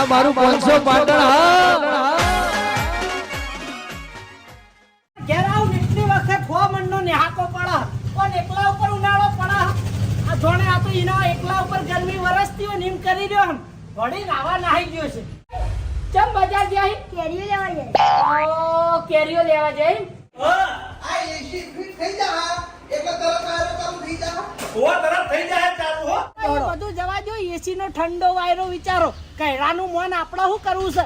આ મારું પાંચસો પાટણ હા. ઘેર આવું ને વખત હો મનનો નેહાકો પડે. પણ એકલા ઉપર ઉનાળો પડે? આ જોણે આ તો એના એકલા ઉપર ગરમી વરસતી હોય નીમ કરી રહ્યો આમ વળી નાવા નાહી ગયો છે. ચમ બજાર જાય? કેરીઓ લેવા જાય. ઓ કેરીઓ લેવા જાય. આ એસી ફીટ થઈ જા એટલે તરત આરો કામ થઈ જા હોવા તરફ થઈ જાય ચાલુ હો. બધું જવા દો એસી નો ઠંડો વાયરો વિચારો. કૈરાનું મન આપણે શું કરવું છે?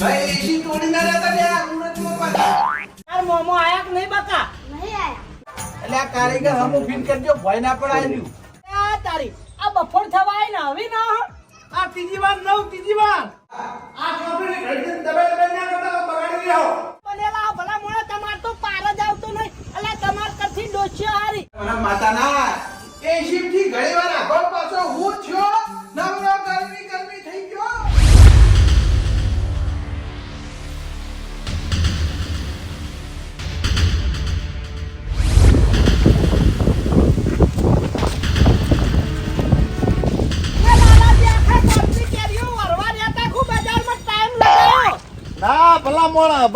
ભાઈ એસી તોડી ના રહેતા લે આ ઉન્નતમાં પાછા. તાર મોમો આયા કે નહીં બકા? નહીં આયા. એટલે આ કારીગર હમુ ફીટ કરજો ભય ના પડાય આ તારી આ બફોર થવા આવી ને હવે ના આ ત્રીજી વાર નવ ત્રીજી વાર. આ ચોપડીની ઘડી દબાઈ દબાઈ ના કરતા બગાડી રહ્યો બનેલા આ ભલા મોણા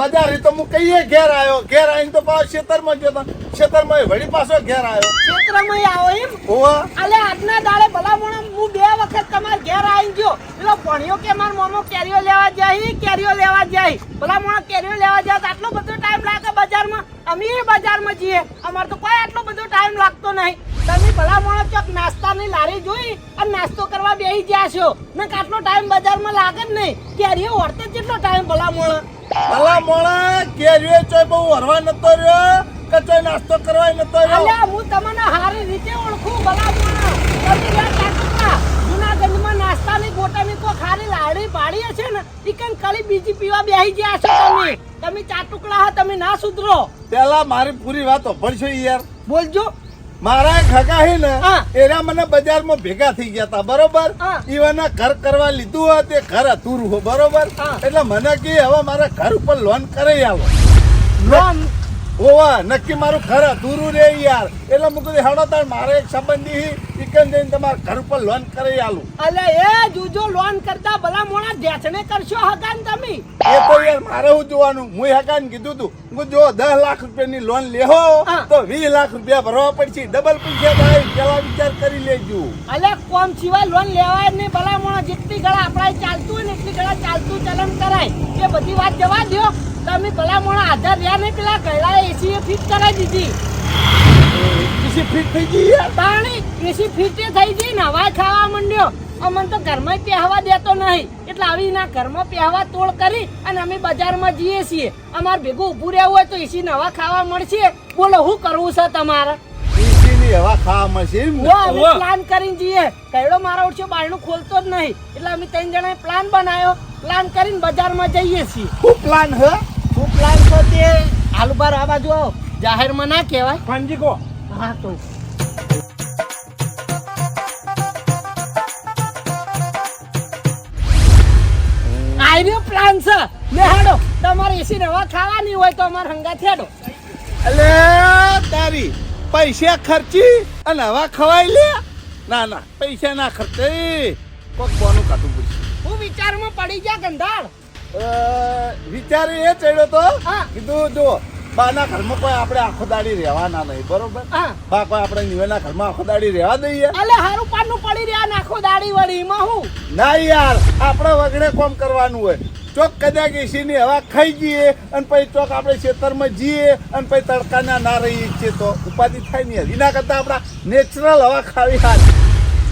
બજાર તો હું કહીએ ઘેર આવ્યો. ઘેર આવીને તો પાછો ખેતરમાં ગયો તો ખેતરમાં વળી પાછો ઘેર આવ્યો. ક્ષેત્રમાં આવો એમ? હોવા. અલે આજના દાડે ભલામણ હું બે વખત તમાર ઘેર આવીને ગયો. પેલો ભણ્યો કે માર મોમો કેરીઓ લેવા જાય કેરીઓ લેવા જાય. ભલામણ મોણા કેરીઓ લેવા જાય તો આટલો બધો ટાઈમ લાગે બજારમાં? અમે બજારમાં જઈએ અમાર તો કોઈ આટલો બધો ટાઈમ લાગતો નહીં. તમે ભલા મોણા ચોક નાસ્તાની લારી જોઈ અને નાસ્તો કરવા બેસી ગયા છો. ને આટલો ટાઈમ બજારમાં લાગે જ નહીં. કેરીઓ વળતે જ કેટલો ટાઈમ ભલા ભલા મોણા કેરીઓ ચોય બહુ હરવા નતો રહ્યો કે ચોય નાસ્તો કરવા નતો રહ્યો? અલ્યા હું તમને હારી રીતે ઓળખું બલા મોણા તમે યાર ચાટુકડા જુનાગઢમાં નાસ્તાની ગોટાની કો ખારી લાડી પાડી છે ને ચિકન કળી બીજી પીવા બેહી ગયા છો તમે? તમે ચાટુકડા હા તમે ના સુધરો. પેલા મારી પૂરી વાત ભણશો યાર. બોલજો. મારા એક હગા હે ને. એરા મને બજારમાં ભેગા થઈ ગયા હતા બરોબર. ઈવાના ઘર કરવા લીધું હોય તે ઘર અધૂરું હો બરોબર. એટલે મને કે હવે મારા ઘર ઉપર લોન કરી આવો લોન ઓવા નક્કી મારું ઘર અધૂરું રે યાર એટલે કીધું હેડો તાર મારે એક સંબંધી ચિકન જઈને તમારા ઘર ઉપર લોન કરી આલું. અલે એ જુજો લોન કરતા ભલા મોણા ધેચને કરશો હકાન તમે? એ તો યાર મારે હું જોવાનું હું હકાન કીધું તું. હું જો દસ લાખ રૂપિયાની લોન લેહો તો વીસ લાખ રૂપિયા ભરવા પડશે. ડબલ પૈસા થાય પેલા વિચાર કરી લેજો. અલે કોમ સિવાય લોન લેવાય નહીં ભલા મોણા. જેટલી ગળા આપણા ચાલતું હોય ને એટલી ગળા ચાલતું ચલન કરાય. એ બધી વાત જવા દો તમે ભલા મોણા આધાર રહ્યા નહીં પેલા ગળા એસી ફિટ કરાવી દીધી. પછી ફિટ થઈ ગઈ પાણી કૃષિ ફીટે થઈ ગઈ ને હવા ખાવા માંડ્યો. અમને તો ઘરમાં પહેવા દેતો નહીં. એટલે આવી ના ઘરમાં પહેવા તોડ કરી અને અમે બજારમાં જઈએ છીએ. અમારે ભેગું ઊભું રહેવું હોય તો એસી નવા ખાવા મળશે. બોલો શું કરવું છે તમારે? એસીની હવા ખાવા મળશે એમ હું પ્લાન કરીને જઈએ. કઈડો મારા ઓછો બારણું ખોલતો જ નહીં. એટલે અમે ત્રણ જણાએ પ્લાન બનાવ્યો પ્લાન કરીને બજારમાં જઈએ છીએ. શું પ્લાન હે? શું પ્લાન છે તે? આલુબાર આ બાજુ આવો. જાહેરમાં ના કહેવાય. ફાંજી કો હા તો. આઈડિયો પ્લાન છે. લે હેડો તમારે એસી નવા ખાવાની હોય તો અમાર હંગા થેડો અલે તારી પૈસા ખર્ચી અને હવા ખવાઈ લે? ના ના પૈસા ના ખર્ચે. કોક બોનું કાઢવું પડશે. હું વિચારમાં પડી ગયા ગંધાળ. વિચાર એ ચડ્યો તો? હા. કીધું જો બાના ઘરમાં કોઈ આપણે આખો દાડી રહેવાના નહીં બરોબર? બા કોઈ આપણે નિવેના ઘરમાં આખો દાડી રહેવા દઈએ? અલે હારું પાનું પડી રહ્યા નાખો દાડી વળી માં હું? ના યાર આપણે વગડે કોમ કરવાનું હોય. ચોક કદાચ એસીની હવા ખાઈ જઈએ અને પછી ચોક આપણે ખેતરમાં જઈએ અને પછી તડકાના ના રહીએ છીએ તો ઉપાધિ થાય નહીં. એના કરતા આપણા નેચરલ હવા ખાવી હાલ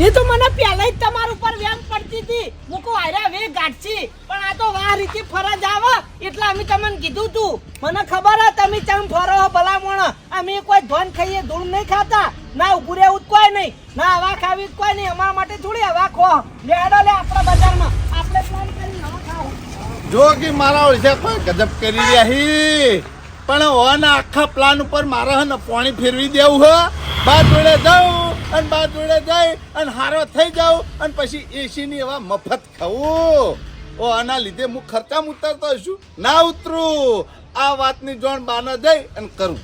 એ તો મને પહેલા જ તમારા ઉપર વ્યામ પડતી હતી. મૂકો આર્યા વે ગાંઠછી પણ આ તો વા રીતે ફરજ આવે, એટલે અમે તમને કીધું તું. મને ખબર હે, તમે ચમ ફરો ભલામણ. અમે કોઈ ધોન ખાઈએ, ધૂળ નહીં ખાતા. ના ઉભું રહેવું કોઈ નહીં. ના હવા ખાવી કોઈ નહીં. અમારા માટે થોડી હવા ખો. લેડો લે આપણા બજારમાં. આપણે પ્લાન કરીને હવા ખાવું. જો કે મારા ઓળખે કોઈ ગજબ કરી રહ્યા હી. પણ ઓના આખા પ્લાન ઉપર મારા હે ને પાણી ફેરવી દેવું હે. બાદ જોડે જાઉં અને બાદ જોડે જાય અને હારો થઈ જાઉં અને પછી એસીની એવા મફત ખાવું ઓ, આના લીધે હું ખર્ચા ઉતરતો છું. ના ઉતરું. આ વાતની જોણ બાને જઈ અને કરું.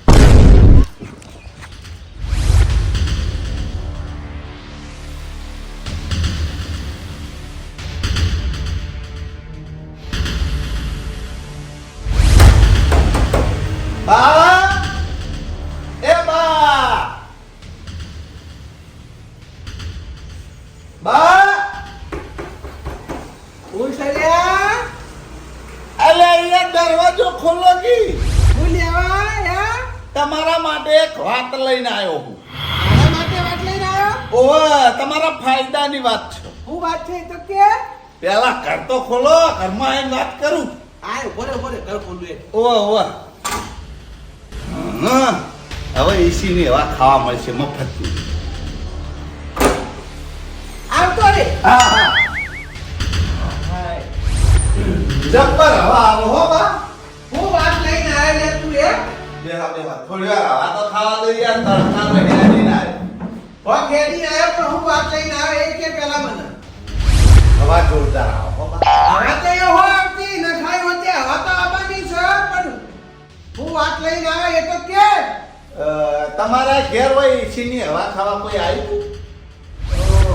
આ બા! હું સલ્યા અલે અહીંયા દરવાજો ખોલો કી? હું લેવા હે તમારા માટે એક વાત લઈને આવ્યો હું. મારા માટે વાત લઈને આવ્યો? ઓવે તમારા ફાયદાની વાત છે. હું વાત છે તો કે? પેલા ઘર તો ખોલો ઘરમાં એમ વાત કરું. આય બોલે બોલે ઘર ખોલું ઓવે ઓવે. હવે એસી ની હવા ખાવા મળશે મફતની. જબ્બર હવા આવો હો બા હું વાત લઈને આવ્યો ને તું એ બેહા બેહા થોડી વાર હવા તો ખાવા દઈ યાર તડકા તો હેડી ના આવે. હો ખેડી આવ્યો પણ હું વાત લઈને આવ્યો એ કે પેલા મને હવા જોરદાર આવો હવા તો એ હો આવતી ન ખાઈ હોતી હવા તો આવવાની છે પણ હું વાત લઈને આવ્યો એ તો કે તમારા ઘેર હોય એસી ની હવા ખાવા કોઈ આવ્યું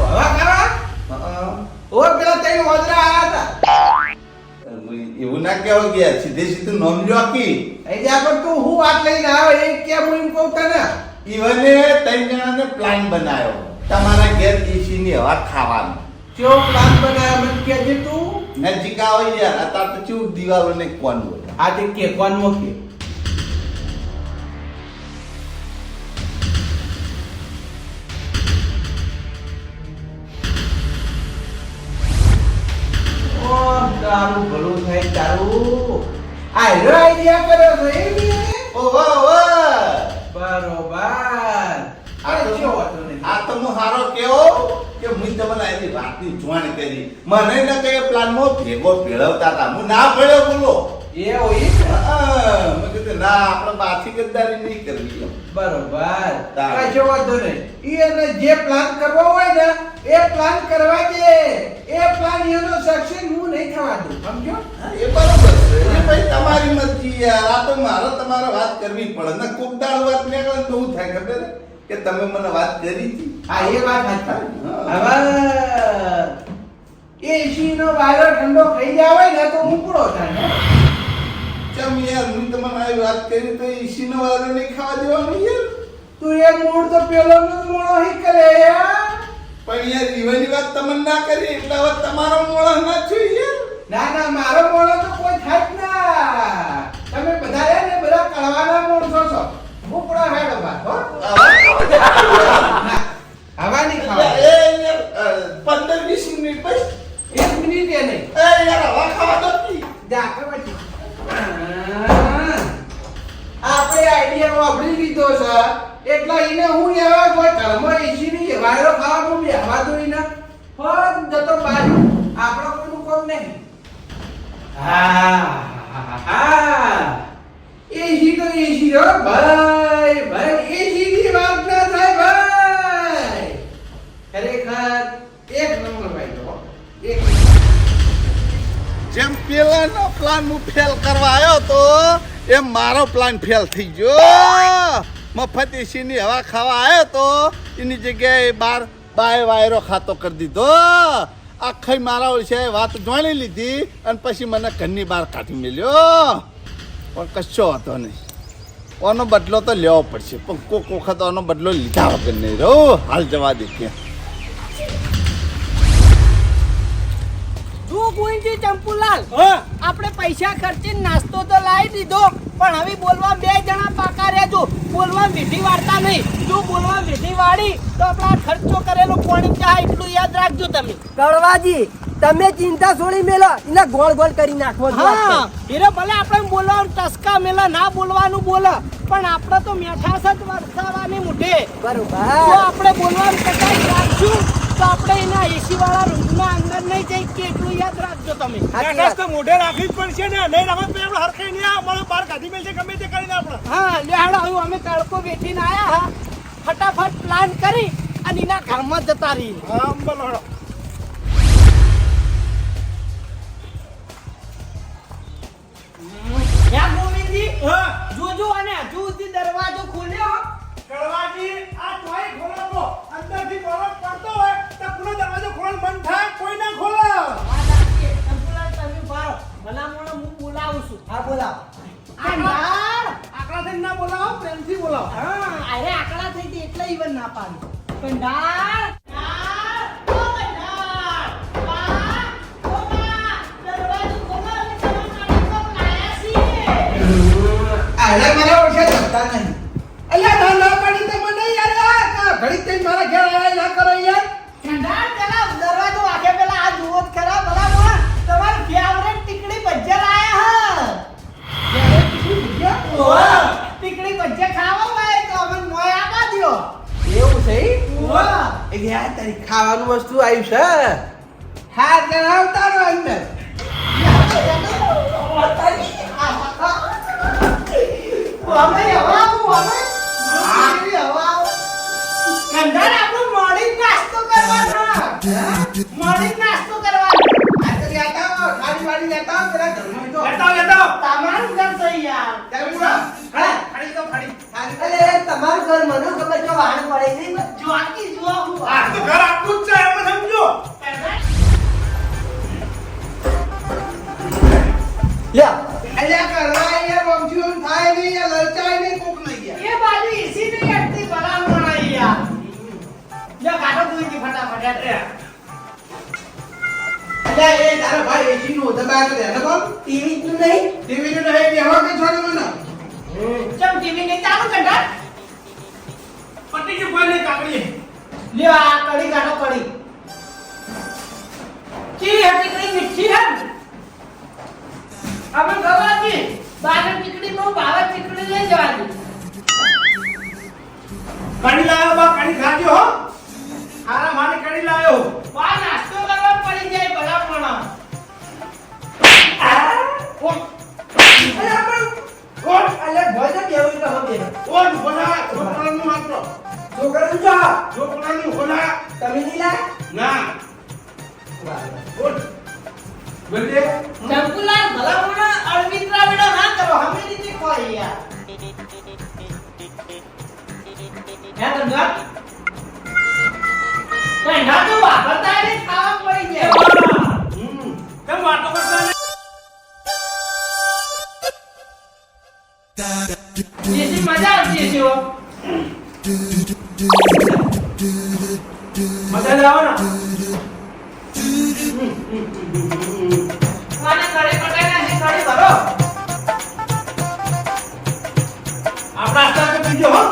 હવા ખાવા. ઓ પેલા તઈ આયા હતા. એવું ના કેવો ગયા સીધે સીધું નામ જો આખી. એ જા પણ તું હું વાત લઈને આવ્યો એ કે હું એમ કહું તને? ઈવને ત્રણ જણાને પ્લાન બનાવ્યો તમારા ઘેર એસી ની હવા ખાવાની. કેવો પ્લાન બનાવ્યો મને કહેજે તું. નજીક આવે યાર અત્યારે તો ચૂક દિવાલોને ને કોણ હોય આ તે કે કોણ મોકે તારું ભલું થાય તારું આયરો આઈડિયા કર્યો ભાઈ ઓ? ઓહો ઓહો. બરોબર. આ અરે ને આ તો હું હારો કેવો કે હું તમને એની વાતની જોવાની કરી. મને ન કે પ્લાનમાં ભેગો ભેળવતા હતા. હું ના ભેળ્યો બોલો. એ હોય. હા, મેં કીધું ના આપણે પાછી ગદ્દારી નહીં કરવી. બરોબર. તારે. કશો વાંધો નહીં એને જે પ્લાન કરવો હોય ને એ પ્લાન કરવા દે. એ પ્લાન એનો સક્સેસ હું નહીં થવા દઉં. સમજો? એ બરોબર છે. એ ભાઈ તમારી મરજી યાર આ તો મારે તમારે વાત કરવી પડે. ને કોક દાળ વાત નીકળે તો હું થાય ખબર કે તમે મને વાત કરી હતી. હા એ વાત સાચી. હવે એ એસી નો વાયરો ઠંડો થઈ જાય ને તો ઉપડો થાય ચમ યાર? હું તમને આ વાત કરી તો ઈશીનો વારો નહીં ખાવા દેવાનું યાર. તું એ મૂળ તો પેલો મૂળો હી કરે યાર. પણ યાર જીવાની વાત તમને ના કરી એટલે હવે તમારો મોળો ના છું યાર. ના ના મારો મોળો તો કોઈ થાય ના. તમે બધા રહ્યા ને બધા કળવાના માણસો છો ઉપડો હેડો બાદ હો. હવા નહીં ખાવા એ યાર મિનિટ પછી એક મિનિટ એ નહીં. એ યાર હવા ખાવા દો જા વધી. આપણે આઈડિયા વાપરી લીધો છે. એટલે એને હું એવા કોઈ ઘરમાં એસી નહીં વાયરો ખાવા હું બેહવા દઉં એને. ફટ જતો બહાર આપણો કોઈનું કોમ નહીં. એસી તો એસી હો? ભાઈ ભાઈ એસી ની વાત ના થાય, ભાઈ. ખરેખર એક નંબર ભાઈ તો એક જેમ પેલાનો પ્લાન હું ફેલ કરવા આવ્યો તો એમ મારો પ્લાન ફેલ થઈ ગયો. મફત એસીની હવા ખાવા આવ્યો તો એની જગ્યાએ બાર બાય વાયરો ખાતો કરી દીધો. આખી મારા ઓળશે વાત જાણી લીધી અને પછી મને ઘરની બહાર કાઢી મેલ્યો. પણ કશો હતો નહીં. ઓનો બદલો તો લેવો પડશે. પણ કોક વખત ઓનો બદલો લીધા વગર નહીં રહો? હાલ જવા દે ક્યાં તું ગુંજી ચંપુલાલ આપણે પૈસા ખર્ચીને નાસ્તો તો લાવી દીધો પણ હવે બોલવા બે જણા પાકા રહેજો. બોલવા મીઠી વાળતા નહીં. જો બોલવા મીઠી વાળી તો આપણા ખર્ચો કરેલો પાણી ચા એટલું યાદ રાખજો તમે. કડવાજી તમે ચિંતા છોડી મેલો એને ગોળ ગોળ કરી નાખવો હા હીરો ભલે આપણે બોલવાનું ટસકા મેલા ના બોલવાનું બોલે પણ આપણે તો મેઠાસ જ વરસાવાની મુઠે. જો બરોબર આપણે બોલવાનું ટકાઈ રાખશું તો આપણે એના એસી વાળા રૂમના અંદર નહીં જઈ કે એટલું યાદ રાખજો તમે. સાચી તો મોઢે રાખવી જ પડશે ને. નહીં રાખો તો આપણે હરખે નહીં આ મળે બાર કાઢી મેલશે ગમે તે કરીને આપણે. હા લેહાડો હું અમે તડકો વેઠીને આયા હા. ફટાફટ પ્લાન કરી અને એના ઘરમાં જતા રહી હા અંબલ હેડો. જોજો અને હજુ સુધી દરવાજો ખોલ્યો. દરવાજી આ તોય ખોલો તો. અંદરથી બોલો પડતો હોય. બાપનો દરવાજો ખોલ મન થા કોઈ ના ખોલે તમે પારો ભલામણો હું બોલાવું છું. હા બોલાવ. આ યાર આકડા થઈ ના બોલાવો પ્રેમથી બોલાવો. હા અરે આકડા થઈ હતી એટલે ઈવન ના પાડી. પણ અરે મારા ના પાડી તમે નહીં યાર. ઘડી તઈ મારા ઘેર આયા ના કરો યાર. ઠંડા પેલા દરવાજો વાગે પેલા આ જુઓ ખરા ભલા મોણા તમારી ફેવરેટ ટીકડી ભજીયા લાયા હ. ઓહ, ટીકડી ભજીયા ખાવા હોય તો અમને મોય આપા દ્યો. એવું છે ઓહ. એ યાર તારી ખાવાનું વસ્તુ આવ્યું છે હા. જણાવતા રહો અંદર. અમે હવા આવું, અમે? હવા આવું. કંધાર જ નાસ્તો કરવાનો. મળી નાસ્તો કરવાનો. આ તો લેતા આવો, વાળી લેતા આવો, પેલા જમવાય તો. લેતા લેતા તમારું ઘર છે યાર હા? તો અરે તમારું ઘર મને ખબર જો વાહન પડે નહીં જો આખી હું આ તો ઘર એ તારા ભાઈ એસી નું દબાય તો એને બોલ. ટીવી નહીં. નું નહીં બેહવા કે છોડે મને. ચમ ટીવી નહીં ચાલુ કંધાર પટી ગયું કોઈ નહીં કાકડી. લ્યો આ કડી કાઢો કડી કી હતી કડી મીઠી હે અમે ગવાજી બારે ટીકડી નો ભાવે ટીકડી લઈ જવાની. કડી લાયો બા કડી ખાજો હો. કડી લાયો. બા નાસ્તો કરવા પડી જાય ભલા પણ. ના. ભલા મોણા કરો. હમે રીતે કોઈ યાર? હે ધંધા કઈ ના તો વાપરતા નહીં ખાવા પડી જાય. હમ. કેમ વાતો કરતા ને જેસી મજા આવતી હો. મજા જ આવે ને? આને કડે કટાઈને અહીં કડી ભરો. આપણા તો બીજો હો.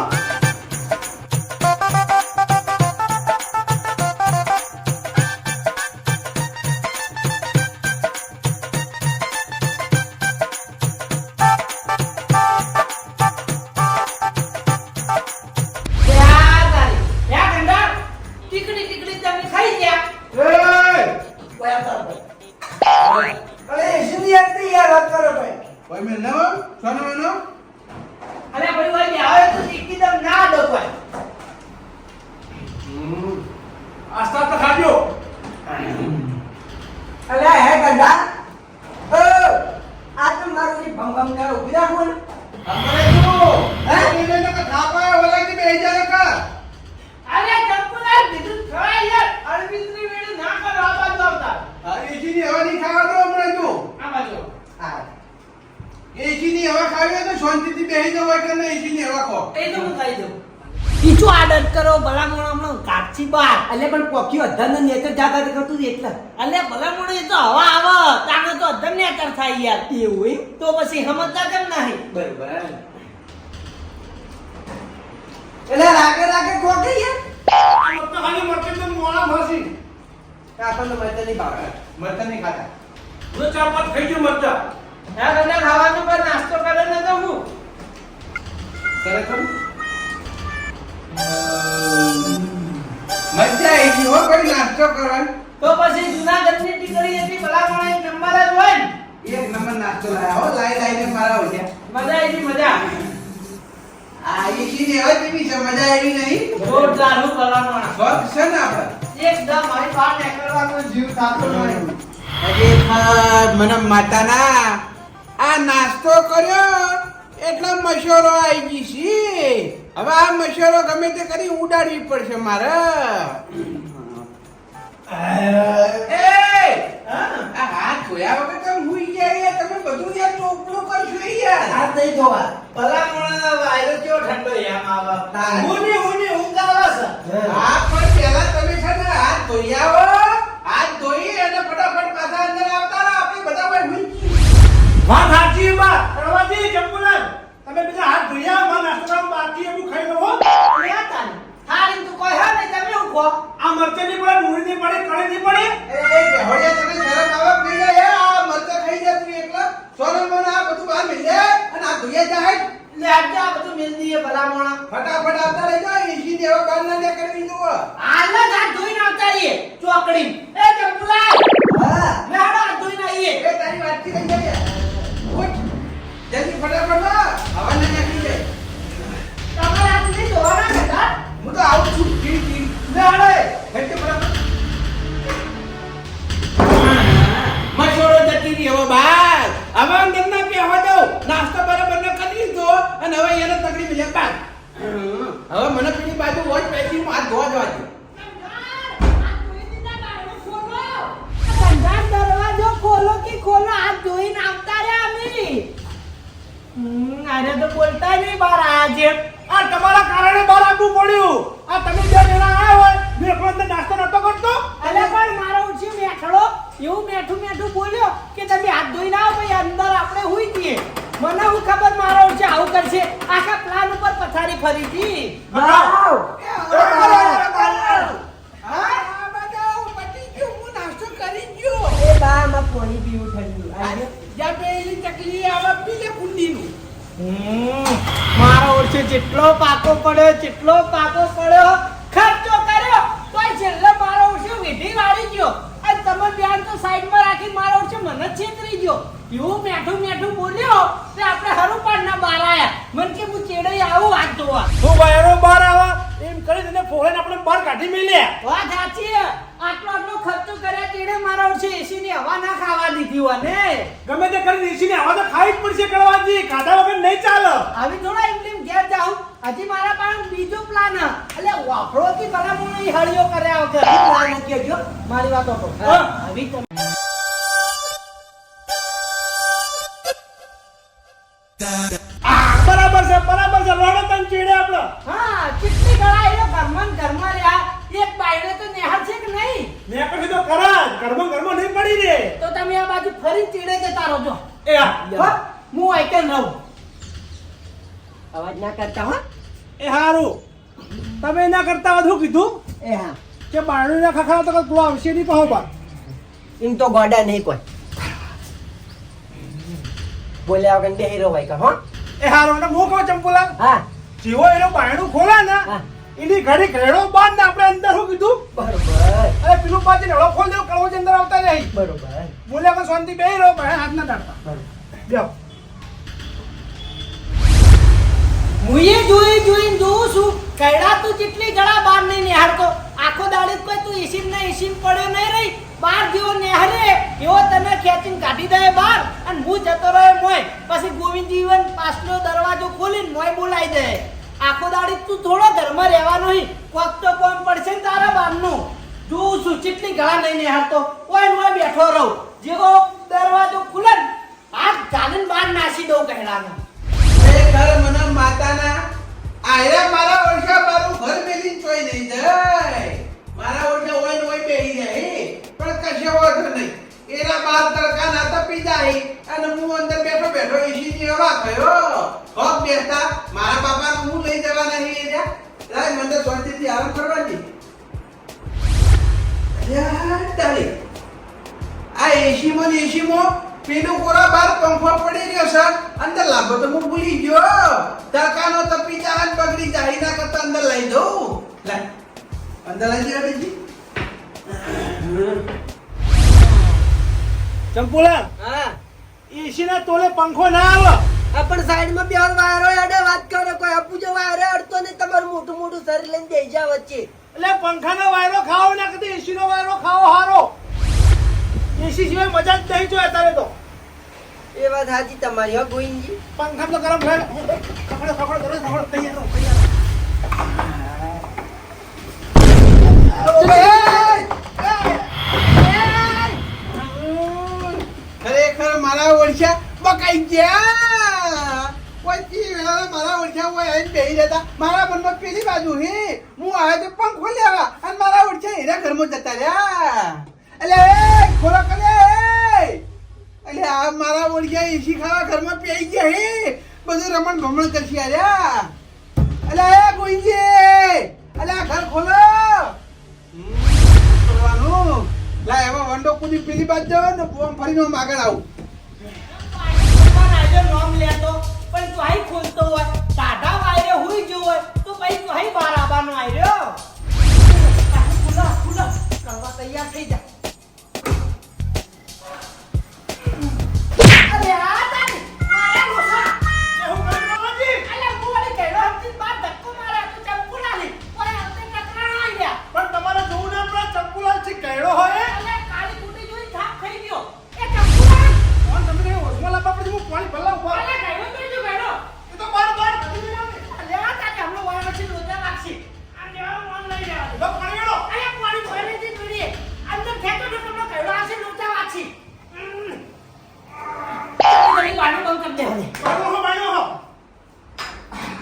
તો શાંતિથી બેહી જવાય કે ના એસી ની એ તો હું કહી દઉં. બીજું આડર કરો ભલામણ હમણાં કાચી બાર. એટલે પણ પોક્યો અધન ને નેચર જાતા કરતું એટલે. એટલે ભલામણ એ તો હવા આવે. તાણે તો અધન ને થાય યાર. એવું તો પછી સમજતા કેમ નહીં? બરોબર એટલે રાગે રાગે ખોટે યાર. મત ખાલી મત તો મોળા ફસી આપણને મજા નહીં ભાવે. મરતા નહીં ખાતા. હું ચાર પાંચ ખાઈ ગયો મરચા. ના કદાચ ખાવાનું પર નાસ્તો કરે ને તો હું? ખરેખર? મજા આવી ગઈ હો કોઈ નાસ્તો કરવાનો. તો પછી જુનાગઢની ટીકડી હતી ભલામણ એક નંબર જ હોય એક નંબર નાસ્તો લાયા હો લાઈ લાઈને મારા હોય મજા આવી મજા. ની હવા છે મજા આવી નહીં? જોરદાર હું ભલા મોણા છે ને આપણે? એકદમ મારી નીકળવાનો જીવ નહીં ખરેખર મને માતાના આ નાસ્તો કર્યો. એટલે મશોરો આવી ગઈ છે. હવે આ મશોરો ગમે તે કરી ઉડાડવી પડશે મારે. એ! આ હાથ ધોયા વગર તમે હુઈ ગયા યાર તમે બધું યાર ચોખ્ખું કરશો યાર. હાથ નહીં ધોવા. ભલામણ મોણા વાયરો કેવો ઠંડો યામ આવે. હા. છે? હા પણ પહેલા તમે છે ને હાથ ધોઈ આવો હાથ ધોઈ અને ફટાફટ પાછા અંદર આવતા રહો. આપણે બધા ભાઈ. વાત સાચી બા રવાજી જંપુલાલ તમે બીજા હાથ ધોયા માં નાસ્તો બાકી એવું ખાઈ લો લે તાન હારી તું કોઈ હે ને તમે ઊભો આ મરચે પડે મૂળની પડે કણીની પડે એ બેહોડિયા તમે શરમ આવક નહીં લે આ મરચા ખાઈ જા તું એકલા. સોનલ મને આ બધું બહાર મિલે અને આ ધોયા જાય. લે આજે આ બધું મિલતી હે ભલા મોણા ફટાફટ આવતા રહી જા ઈશી દેવા બાર ના ને કરવી જો હાલ ના આ ધોઈને આવતા ચોકડી. એ જંપુલાલ હા. મેં હાડો ધોઈને આવીએ. એ તારી વાતથી થઈ જાય જલ્દી ફટાફટ. હવા ના નીકળી જાય. તમારે આ નહીં જોવાના હતા હું તો આવું છું. ટી, ટી. લે આડે હેટ ફટાફટ. મસોડો જતી રહી હવે બાર હવે અંદર ના બેહવા દઉં નાસ્તો બરાબર ન કરી દો અને હવે એને તકડી મિલે બાર હવે મને પેલી બાજુ વોટ પેસી હું હાથ ધોવા જવા દે દરવાજો ખોલો કે ખોલો હાથ ધોઈને આવતા રહ્યા અમે અરે તો બોલતા નહીં બાર આયા છે આ તમારા કારણે બહાર આવવું પડ્યું. આ તમે બે જણા આવ્યા હોય મેં એકલો નાસ્તો નતો કરતો. અલે પણ મારો ઉછી મેઠળો એવું મેઠું મેઠું બોલ્યો કે તમે હાથ ધોઈ ના ભાઈ અંદર આપણે હુઈ જઈએ. મને હું ખબર મારો છે આવું કરશે? આખા પ્લાન ઉપર પથારી ફરી હતી વાવ! હા? આ બધા પતી ગયું હું નાસ્તો કરી ગયો. એ બા માં પાણી પીવું ઠંડુ ગયું? જ્યાં પેલી ચકલી આવે પીલે કુંડીનું. મારો ઓછે જેટલો પાકો પડ્યો, જેટલો પાકો પડ્યો, ખર્ચો કર્યો, તોય છેલ્લે મારો ઓછો વિધિ વાળી ગયો. અને તમે ધ્યાન તો સાઈડમાં રાખી મારો ઓછો મને છેતરી ગયો. એવું મેઠું મેઠું બોલ્યો તે આપણે હરું પાડના બાર આયા. મન કે હું ચેડે આવું હાથ ધોવા હું બાર આવા? એમ કરી તને ફોરેન આપણે બહાર કાઢી મેલ્યા વાત સાચી આટલો આટલો ખર્ચો કર્યા તેણે મારા ઓછે એસી ની હવા ના ખાવા દીધી હોય ને. ગમે તે કરીને એસી ની હવા તો ખાઈ જ પડશે કડવાજી. ખાધા વગર નહીં ચાલે. આવી થોડા એમ ઘેર જાઉં. હજી મારા પાસે બીજો પ્લાન. એટલે વાફળો થી ભલા મને હળિયો કર્યા વગર. પ્લાન નથી હજુ. મારી વાતો તો હા. કરતા હો. એ હારું. તમે એના કરતા વધુ કીધું? એ હા. કે બારણું ના ખખડા તો તું આવશે નહીં કહો બા એમ તો ગોડા નહીં કોઈ. બોલ્યા વગર બે રહો ભાઈ હો. એ હારો ને હું કહું ચંપુલા હા. જેવો એનો બારણું ખોલા ને એની ઘડી ઘરેડો બાંધ ને આપણે અંદર શું કીધું? બરોબર. અરે પેલું પાછી નેળો ખોલ દેવો કળવો અંદર આવતા જાય બરોબર. બોલ્યા કે શાંતિ બે રહો ભાઈ હાથ ના ધારતા બરોબર. જાઓ કૈડા તું જેટલી ગળા બહાર નહીં નિહાળતો આખો દાડી કોઈ તું ઈસીમ ને ઈસીમ પડ્યો નહીં રહી. બાર જેવો નિહાળે એવો તને ખેંચીને કાઢી દે બહાર અને હું જતો રહ્યો મોય. પછી ગોવિંદ જીવન પાછલો દરવાજો ખોલીને મોય બોલાઈ દે. આખો દાડી તું થોડો ઘરમાં રહેવાનો નહીં. કોક તો કોમ પડશે ને તારા બારનું. જોઉં છું જેટલી ગળા નહીં નિહાળતો કોઈ મોય બેઠો રહું. જેવો દરવાજો ખુલે આ ચાલીને બહાર નાસી દઉં કૈડાને એ ઘર મને માતાના આયરા મારા ઓળખા મારું ઘર મેલીને ચોઈ નહીં જાય. મારા ઓળખા ઓય નોય બેહી જાય પણ કશે વાંધો નહીં. એના બાર તડકા ના તપી જાય અને હું અંદર બેઠો બેઠો એસી ની હવા કયો હોક બેસતા. મારા બાપાને હું લઈ જવા નહીં એ જા લાય, મને શાંતિથી આરામ કરવાની. યાર તારી આ એસીમાં ને એસીમાં પેલું કોરા બાર પંખો પડી રહ્યો સર અંદર લાભો તો હું ભૂલી ગયો. તડકાનો તપી જાય ને બગડી જાય એના કરતા અંદર લઈ દઉં. અંદર લઈ જાય દેજી ચંપુલા હા. એસી ના તોલે પંખો ના આવો પણ સાઈડમાં બે વાયરો અડે વાત કરો કોઈ. અપુજો વાયરો અડતો નહીં તમારું મોટું મોટું શરીર લઈને જઈ જા વચ્ચે. એટલે પંખાનો વાયરો ખાવો ના કદી એસી નો વાયરો ખાવો હારો. એસી સિવાય મજા જ નહીં જોઈએ તારે તો. એ વાત સાચી તમારી હો ગોવિંદજી. પંખા તો ગરમ થાય. કપડે કપડે કરો કપડે તૈયાર રહો તૈયાર ખરેખર મારા ઓળખ્યા બકાઈ ગયા. પછી મારા ઓળખ્યા હોય આઈને બેહી જતા મારા મનમાં પેલી બાજુ હે. હું આવ્યો તો પંખો લેવા. અને મારા ઓળખ્યા એના ઘરમાં જતા રહ્યા. અલે ખોલો કલે અલે આ મારા ઓળખ્યા એસી ખાવા ઘરમાં પી ગયા હે. બધું રમણ ભમણ કરશી આર્યા અલે ગોઈજી અલે ઘર ખોલો. કરવાનું? લા એમાં વંડો કુદી પેલી બાજુ જાવ ને બુમ ફરીને હું આગળ આવું. નામ લેતો પણ તું આઈ ખોલતો હોય? દાદા વાયરે હુઈ જો હોય તો પછી તું આઈ બાર આવવાનો આવ્યો ખુલા ખુલા. કરવા તૈયાર થઈ જા. કહેડો હોય અલે કાળી કુટી જોઈ થાક થઈ ગયો. એ ચંપુ કોણ તમે કઈ હોશમાં લાવવા હું પાણી ભરલા ઊભા અલે કેડો જોઈ જો કેડો એ તો બાર બાર કરી દેવા ને. અલે આ તાકે હમણો વાયો છે લોજા લાગશે આ જેવા મન લઈ જવા એ તો પાણી વેડો અરે પાણી ભરે છે પીડીએ અંદર ખેતો તો તમને કેડો આશે લોજા લાગશે પાણી પાણી બંધ કરી દે હવે પાણી હો પાણી હો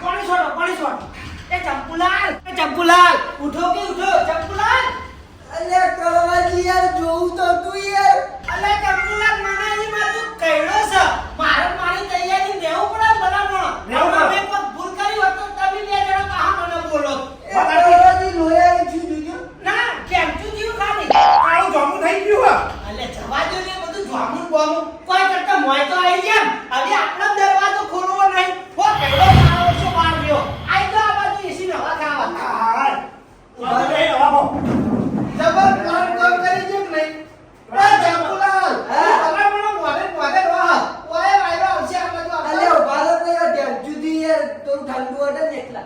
પાણી છોડો પાણી છોડો એ ચંપુલાલ એ ચંપુલાલ ઉઠો કે ઉઠો ચંપુલાલ અલે કળવાજી યાર જોવું તો તું યાર અલે ચંપુલાલ મને અહીં માં તું કઈડો છે મારે મારી તૈયારી દેવું પડે બરાબર દેવું પડે. તમે કોઈ ભૂલ કરી હોત તો તમે બે જણા કહા મને બોલો એ કળવાજી લોયા છું જોજો ના કેમ તું જીવ ખાલી કાળું જામું થઈ ગયું હે અલે જવા દો ને બધું જામુન બોમું કોઈ કરતા મોય તો આવી જેમ હવે આપણો દરવાજો ખોલવો નહીં હો કઈડો મારો છો બાર રહ્યો આઈ તો આ બાજુ એસી નવા ખાવા હાય ઊભા રહી હવા બહુ. જબર પ્લાન કામ કરી છે કે નહીં એ ચંપુલાલ હા. તમે મને મોડે મોડે રહો ઓય વાયરો આવશે આ બાજુ અલે આપણો. ભારત ને યાર ડેમ જુદી યાર થોડું ઠંડુ હટે ને એટલા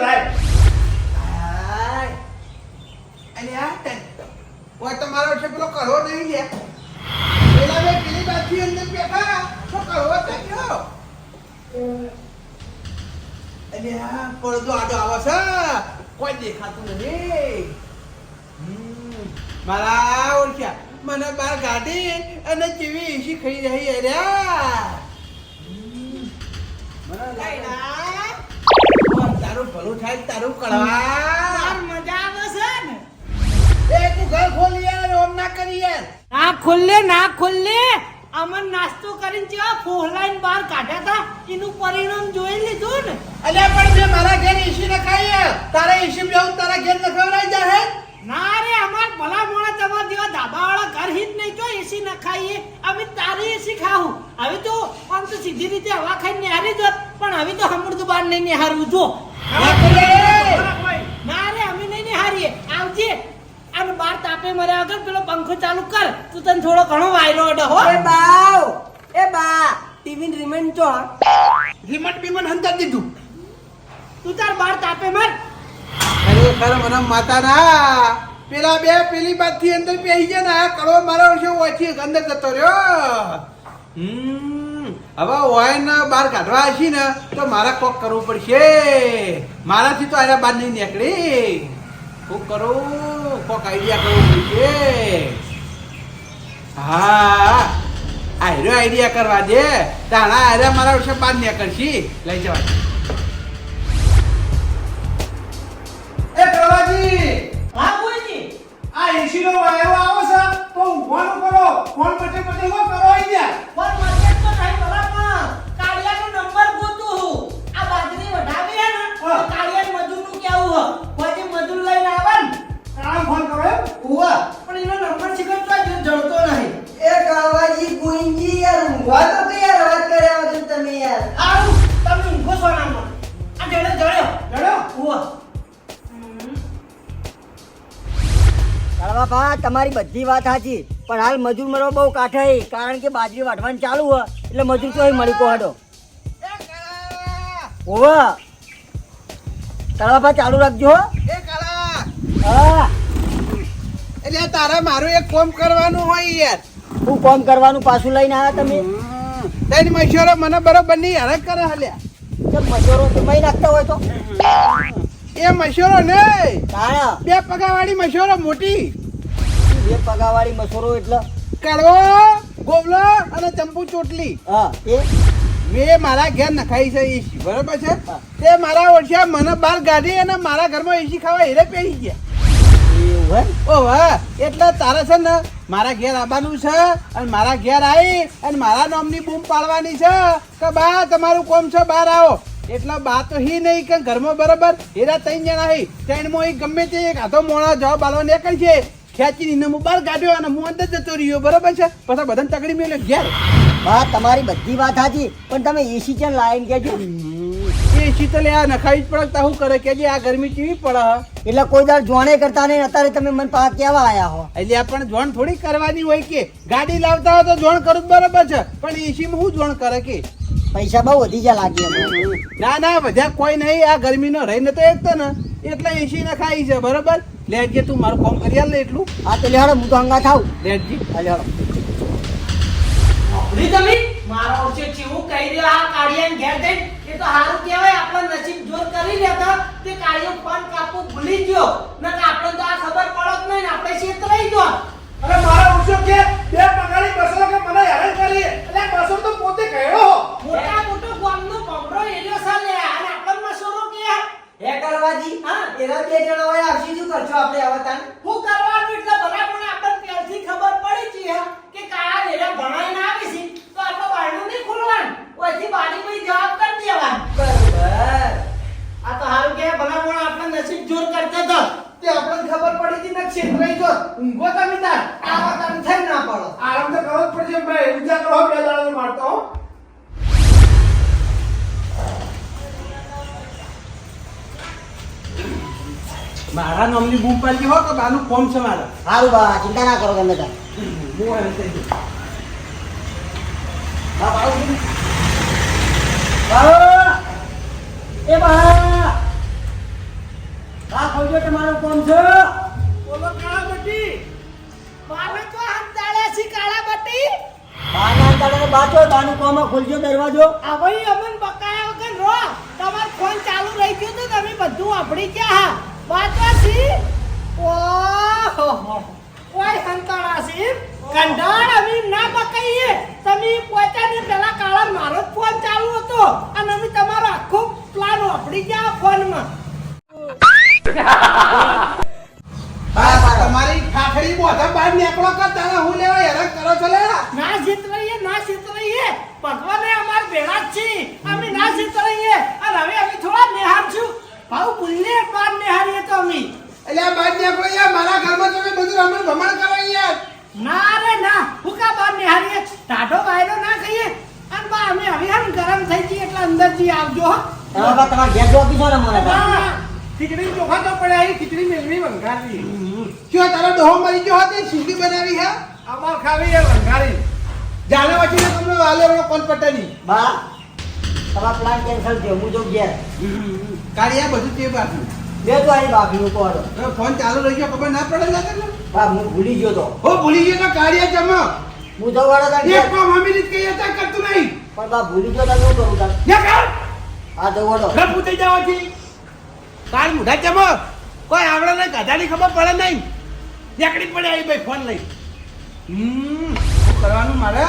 લાઈ પડતી છે લાઈ હાય અને આ તને ઓય તમારો છે પેલો કડવો નહીં લે પેલા બે પેલી બાજુ અંદર બેઠા તો કડવો થઈ ગયો અને આ પડદો આડો આવે છે કોઈ દેખાતું નથી હમ, મારા ઓળખ્યા મને બાર ગાડી અને જેવી એસી ખાઈ રહી અર્યા હમ, મને લાગે ઓય, તારું ભલું થાય ને તારું કડવા તાર મજા આવે છે ને એ તું ઘર ખોલી યાર ઓમ ના કરી યાર ના ખુલ્લે ના ખુલ્લે અમન નાસ્તો કરીને જેવા ફોહલાઈન બહાર કાઢ્યા હતા એનું પરિણામ જોઈ લીધું ને અલ્યા પણ મેં મારા ઘેર એસી નખાઈ હે. તારા એસી બેહું તારા ઘેર નખવરાઈ જાહે ના રે અમાર ભલા મોણા તમારા જેવા ધાબાવાળા ઘર હિત નહીં જો એસી ન ખાઈએ અમે તારી એસી ખાવું હવે તો આમ તો સીધી રીતે હવા ખાઈને હારી જોત પણ હવે તો હમણાં બાર નહીં નિહારવું. જો. ના રે અમે નહીં નિહારીએ. આવજે. અને બાર તાપે મર્યા વગર પેલો પંખો ચાલુ કર. તું તને થોડો ઘણો વાયરો અડે હો. એ બાવ. એ બા. ટીવી રિમેન ચો રિમટ બીમન હંતર દીધું. તું તાર બાર તાપે મર. ખરેખર મને માતા ના પેલા બે પેલી બાજથી અંદર પેહી ગયા ને આ કરો મારા વર્ષે ઓછી અંદર જતો રહ્યો. હવે ઓય ને બહાર કાઢવા આવી ને, તો મારે કોક કરવું પડશે. મારાથી તો આના બહાર નહીં નીકળી. કોક કરું, કોક આઈડિયા કરવું પડશે. હા, આયરો આઈડિયા કરવા દે. તારા આયરા મારા વિશે બહાર નીકળશી. લઈ જવા બધી વાત સાચી પણ હાલ મજૂર મરવા બહુ કાઠે કારણ કે બાજરી વાટવાનું ચાલુ હોય એટલે મજૂર તો મળી કોહાડો ઓવે કાળા ચાલુ રાખજો હો. એ કાળા. હા. એટલે તારે મારું એક કોમ કરવાનું હોય યાર. શું કોમ કરવાનું પાછું લઈને આવ્યા તમે? તેની મશોરો મને બરોબર નહીં હેરાન કરે હલ્યા. મશોરો જમાઈ નાખતા હોય તો? એ મશોરો તારા બે પગાવાળી મશોરો મોટી. બે પગાવાળી મસોરો એટલે કડવો ગોબલો અને ચંપુ ચોટલી. હા. એ મેં મારા ઘેર નખાઈ છે એસી બરાબર છે? તે મારા ઓળખ્યા મને બહાર ગાડી અને મારા ઘરમાં એસી ખાવા હેરે પહેરી ગયા. હે ઓ વાહ એટલે તારે છે ને મારા ઘેર આવવાનું છે અને મારા ઘેર આવી અને મારા નામની બૂમ પાડવાની છે કે બા તમારું કોમ છે બહાર આવો. એટલે બા તો હી નહીં કે ઘરમાં બરાબર હેરા ત્રણ જણા હી. ત્રણમાં એ ગમે તે એક હાથો મોણા જવાબ આલવા એક છે ખેંચીને એને હું બહાર કાઢ્યો અને હું અંદર જતો રહ્યો બરોબર છે? પછી બધાને તકડી મેળ્યો ઘેર. બા તમારી બધી વાત સાચી પણ તમે એસી ચેન લાઈન કેજો એસી તો લે આ નખાવી જ પડતા હું કરે? કે આ ગરમી કેવી પડે હ? એટલે કોઈ દાળ જોણે કરતા નહીં અત્યારે તમે મને પાછા કેવા આયા હો? એટલે આપણે જોણ થોડી કરવાની હોય કે ગાડી લાવતા હોય તો જોણ કરું બરોબર છે પણ એસીમાં શું જોણ કરે કે? પૈસા બહુ વધી ગયા લાગે ના ના બધા કોઈ નહીં આ ગરમીનો રહી નતો એકતો ને એટલે એસી નખાઈ છે બરોબર? લેટજે તું મારું કામ કરી આલે એટલું. હા તો લેહાડો હું તો અંગા થાવ લેજે આ લેહાડો સાંભળી તમે મારો ઓછે ચીવું કહી દે આ કાળિયાને ઘેર દે એ તો હારું કહેવાય આપણો નસીબ જોર કરી લેતા તે. કાળિયો ફોન કાપવું ભૂલી ગયો. ને આપણે તો આ ખબર પડત નહીં ને આપણે છેતરાઈ ગયો. અરે મારા ઓછો કે બે પગારી બસો કે મને હેરાન કરી. એટલે બસો તો પોતે કહેડો મોટા મોટો ગામનો પમરો એરિયો છે લે અને આપણને મસૂરો કે. હે કરવાજી હા. એના બે જણા હોય આવશી શું કરશો આપણે હવે તાન હું કરવાનું એટલે બરાબર આપણને પહેલથી ખબર પડી છે કે કાળા લેરા ભણાઈને આવી છે તો આપણો બારણું નહીં ખોલવાનું? ઓયથી બારી કોઈ જવાબ કરી દેવાનું. બરોબર. આ તો હારું કે ભલા પણ આપણે નસીબ જોર કરતા તો. તે આપણને ખબર પડી હતી ને છેતરાઈ જો ઊંઘો તમે તાર આ વાત થઈ ના પડો. આરામ તો કરવો જ પડશે ભાઈ ઉજા કરો બે દાડા મારતો મારા નામની બૂમ પાડી હો તો બાનું ફોર્મ છે મારો. સારું બા ચિંતા ના કરો ગમે ત્યાં હું એમ થઈ ગયો. બા બાળો બા એ બા બા ખોજો તમારો કોમ છે. બોલો કાળા બટી. મારે તો હમદાળે છે કાળા બટી. બા ના ચાલે બાચો બાનું કોમ ખોલજો દરવાજો. હવે અમન બકાયા વગર રો તમાર ફોન ચાલુ રહી ગયો તો તમે બધું આપડી ક્યાં હા. વાતવાસી ઓહો ઓય હંતાળા છે કંડાળ અમી ના બકાઈએ તમે પોતાની પેલા કાળા મારો જ ફોન ચાલુ હતો અને અમે તમારો આખો પ્લાન વાપરી ગયા ફોનમાં આ તમારી ઠાઠડી બોધા બહાર નીકળો કે તારે હું લેવા હેરાન કરો છો લે ના જીતરઈએ ના જીતરઈએ ભગવાને અમાર ભેળા જ છે અમે ના જીતરઈએ અને હવે અમે થોડા નિહાર છું ભાવ ભૂલને બાર નિહારીએ તો અમે એટલે આ બહાર નીકળો યાર મારા ઘરમાં તમે બધું રમણ ભમણ કરો યાર ના રે ના હું કા બાર નિહારીએ ટાઢો વાયરો ના ખાઈએ અને બા અમે હવે આમ ગરમ થઈ જઈએ એટલે અંદરથી આવજો હો તમે બા તમારે ઘેર જો આપી છો ને મને બા. હા. ખીચડી ચોખા તો પડ્યા એ ખીચડી વંગારી શું તારો ડોહો મરી ગયો હતો સીધી બનાવી હે? અમાર ખાવી હે વંગારી જાને વચ્ચે તમને વાલે વાળો કોણ પટાની બા તમારા પ્લાન કેન્સલ થયો હું જો ગયા કાળિયા બધું તે બાકી બે તો આઈ બાકી કોડો કોડ ફોન ચાલુ રહી ગયો ખબર ના પડે ના તને? બા હું ભૂલી ગયો તો. હો ભૂલી ગયો તો કાળિયા જમો. હું તો વાળા તાર એક. કામ અમી રીત કહીએ તો કરતું નહીં. પણ બા ભૂલી ગયો તો શું કરું ને કર. આ તો વાળો ઘર પૂતી જવાથી કાલ મુઢા જમો. કોઈ આવડે ને કધાની ખબર પડે નહીં. નીકળી પડે આવી ભાઈ ફોન લઈ હમ કરવાનું મારે?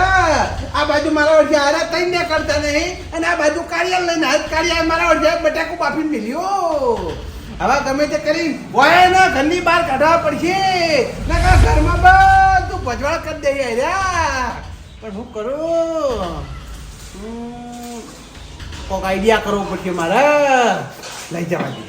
આ બાજુ મારા વચ્ચે આરા તઈ ને કરતા નહીં. અને આ બાજુ કાળિયા લઈને હાથ કાળિયા મારા વચ્ચે બટાકું બાફીને મેલ્યો. હવે ગમે તે કરી, હોય ને ઘરની બહાર કાઢવા પડશે. નકર ઘરમાં બધું ભજવાળ કરી દઈએ રહ્યા પણ હું કરું? કોક આઈડિયા કરવો પડશે મારે. લઈ જવા દે.